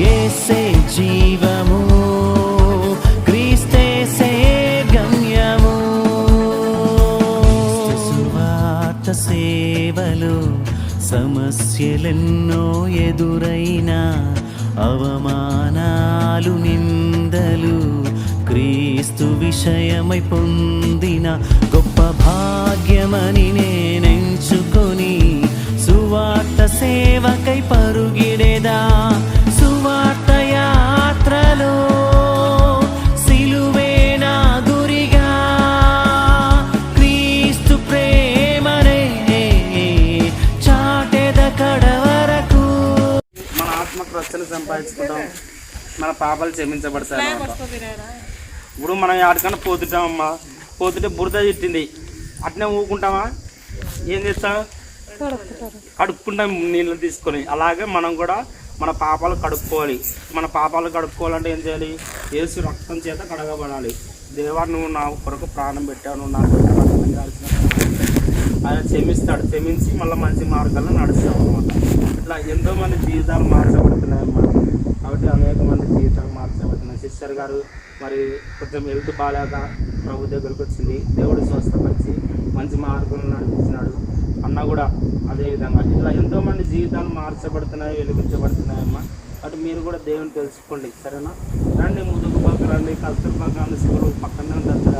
సత్యము ఏసే జీవము క్రీస్తేసే గమ్యము. సువార్త సేవలు సమస్యలెన్నో ఎదురైనా అవమానాలు నిందలు క్రీస్తు విషయమై పొందిన గొప్ప భాగ్యమని రక్షణ సంపాదించుకుంటాం. మన పాపాలు క్షమించబడతాయి. ఇప్పుడు మనం ఆడికన్నా పోతుంటామమ్మా. పోతుంటే బురద తిట్టింది. అట్నే ఊకుంటామా? ఏం చేస్తాం? కడుక్కుంటాం నీళ్ళు తీసుకొని. అలాగే మనం కూడా మన పాపాలు కడుక్కోవాలి. మన పాపాలు కడుక్కోవాలంటే ఏం చేయాలి? యేసు రక్తం చేత కడగబడాలి. దేవా నువ్వు నా కొరకు ప్రాణం పెట్టావు. నువ్వు నా రక్తం ఆయన క్షమిస్తాడు. క్షమించి మళ్ళీ మంచి మార్గాల్లో నడుస్తాం అనమాట ఇట్లా ఎంతో మంది జీవితాలు మార్చబడుతున్నాయి అన్నమాట. కాబట్టి అనేక మంది జీవితాలు మార్చబడుతున్నాయి. సిస్టర్ గారు మరి కొంచెం హెల్త్ బాగాలేక ప్రభు దగ్గరకు వచ్చింది. దేవుడు స్వస్థపరిచి మంచి మార్గంలో నడిపించినాడు. అన్న కూడా అదేవిధంగా ఇట్లా ఎంతో మంది జీవితాలు మార్చబడుతున్నాయి వెలిగించబడుతున్నాయమ్మా అటు మీరు కూడా దేవుని తెలుసుకోండి. సరేనా? రండి ముందుకు పక్క రండి. కస్తూర్బా గాంధీ స్కూల్ పక్కనే ఉంటుంది